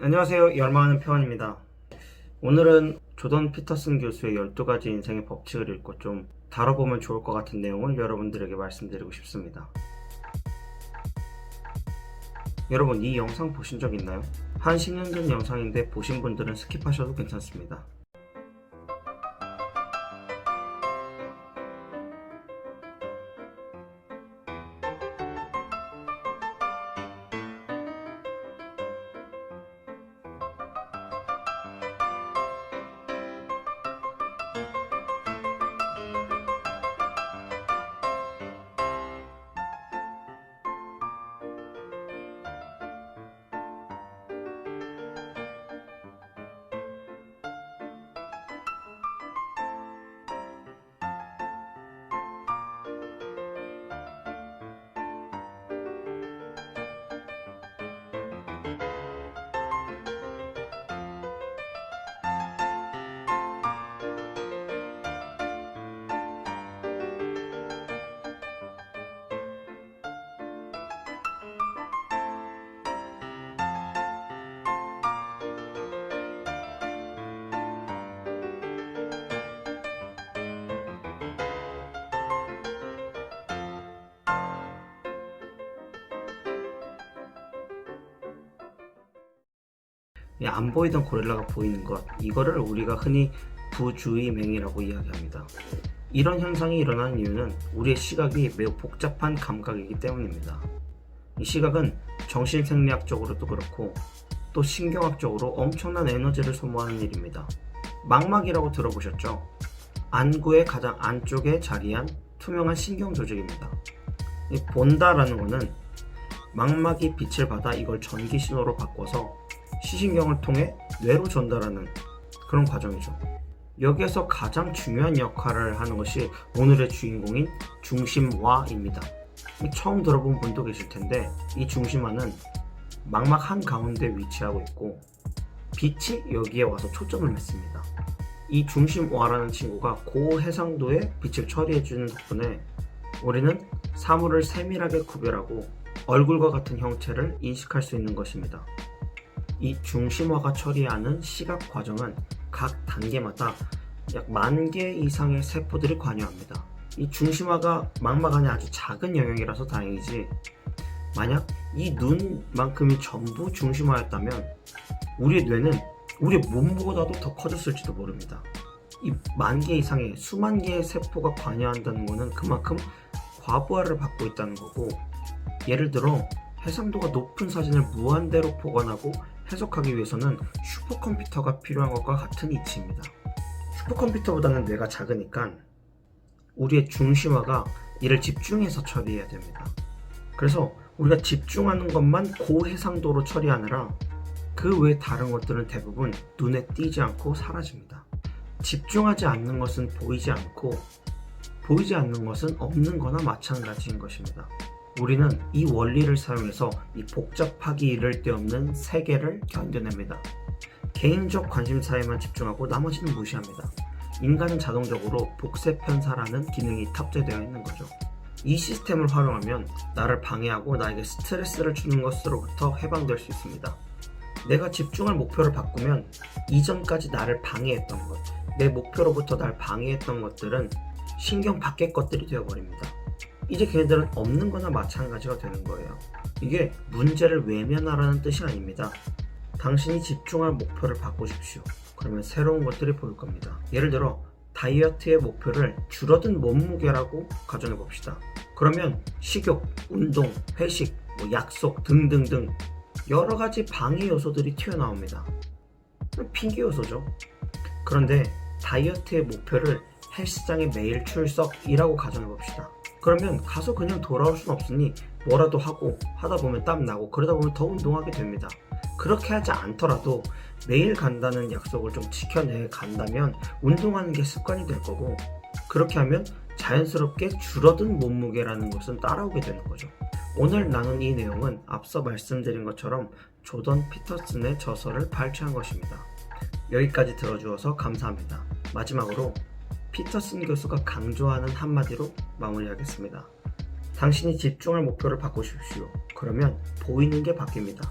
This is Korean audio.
안녕하세요. 열망하는 표현입니다. 오늘은 조던 피터슨 교수의 12가지 인생의 법칙을 읽고 좀 다뤄보면 좋을 것 같은 내용을 여러분들에게 말씀드리고 싶습니다. 여러분, 이 영상 보신 적 있나요? 한 10년 전 영상인데 보신 분들은 스킵하셔도 괜찮습니다. 안 보이던 고릴라가 보이는 것, 이거를 우리가 흔히 부주의맹이라고 이야기합니다. 이런 현상이 일어나는 이유는 우리의 시각이 매우 복잡한 감각이기 때문입니다. 이 시각은 정신생리학적으로도 그렇고 또 신경학적으로 엄청난 에너지를 소모하는 일입니다. 망막이라고 들어보셨죠? 안구의 가장 안쪽에 자리한 투명한 신경 조직입니다. 이 본다라는 것은 망막이 빛을 받아 이걸 전기 신호로 바꿔서 시신경을 통해 뇌로 전달하는 그런 과정이죠. 여기에서 가장 중요한 역할을 하는 것이 오늘의 주인공인 중심화입니다. 처음 들어본 분도 계실 텐데 이 중심화는 망막 한 가운데 위치하고 있고 빛이 여기에 와서 초점을 맺습니다. 이 중심화라는 친구가 고해상도의 빛을 처리해주는 덕분에 우리는 사물을 세밀하게 구별하고 얼굴과 같은 형체를 인식할 수 있는 것입니다. 이 중심화가 처리하는 시각 과정은 각 단계마다 약 만 개 이상의 세포들이 관여합니다. 이 중심화가 안에 아주 작은 영역이라서 다행이지 만약 이 눈만큼이 전부 중심화였다면 우리의 뇌는 우리의 몸보다도 더 커졌을지도 모릅니다. 이 만 개 이상의 수만 개의 세포가 관여한다는 것은 그만큼 과부하를 받고 있다는 거고 예를 들어 해상도가 높은 사진을 무한대로 보관하고 해석하기 위해서는 슈퍼컴퓨터가 필요한 것과 같은 이치입니다. 슈퍼컴퓨터보다는 뇌가 작으니까 우리의 중심화가 이를 집중해서 처리해야 됩니다. 그래서 우리가 집중하는 것만 고해상도로 처리하느라 그 외 다른 것들은 대부분 눈에 띄지 않고 사라집니다. 집중하지 않는 것은 보이지 않고 보이지 않는 것은 없는 거나 마찬가지인 것입니다. 우리는 이 원리를 사용해서 이 복잡하기 이를 데 없는 세계를 견뎌냅니다. 개인적 관심사에만 집중하고 나머지는 무시합니다. 인간은 자동적으로 복세 편사라는 기능이 탑재되어 있는 거죠. 이 시스템을 활용하면 나를 방해하고 나에게 스트레스를 주는 것으로부터 해방될 수 있습니다. 내가 집중할 목표를 바꾸면 이전까지 나를 방해했던 것, 내 목표로부터 날 방해했던 것들은 신경 밖의 것들이 되어버립니다. 이제 걔네들은 없는 거나 마찬가지가 되는 거예요. 이게 문제를 외면하라는 뜻이 아닙니다. 당신이 집중할 목표를 바꾸십시오. 그러면 새로운 것들이 보일 겁니다. 예를 들어 다이어트의 목표를 줄어든 몸무게라고 가정해 봅시다. 그러면 식욕, 운동, 회식, 뭐 약속 등등등 여러 가지 방해 요소들이 튀어나옵니다. 핑계 요소죠. 그런데 다이어트의 목표를 헬스장에 매일 출석이라고 가정해 봅시다. 그러면 가서 그냥 돌아올 순 없으니 뭐라도 하고 하다 보면 땀 나고 그러다 보면 더 운동하게 됩니다. 그렇게 하지 않더라도 매일 간다는 약속을 좀 지켜내 간다면 운동하는 게 습관이 될 거고 그렇게 하면 자연스럽게 줄어든 몸무게라는 것은 따라오게 되는 거죠. 오늘 나눈 이 내용은 앞서 말씀드린 것처럼 조던 피터슨의 저서를 발췌한 것입니다. 여기까지 들어주어서 감사합니다. 마지막으로 피터슨 교수가 강조하는 한마디로 마무리하겠습니다. 당신이 집중할 목표를 바꾸십시오. 그러면 보이는 게 바뀝니다.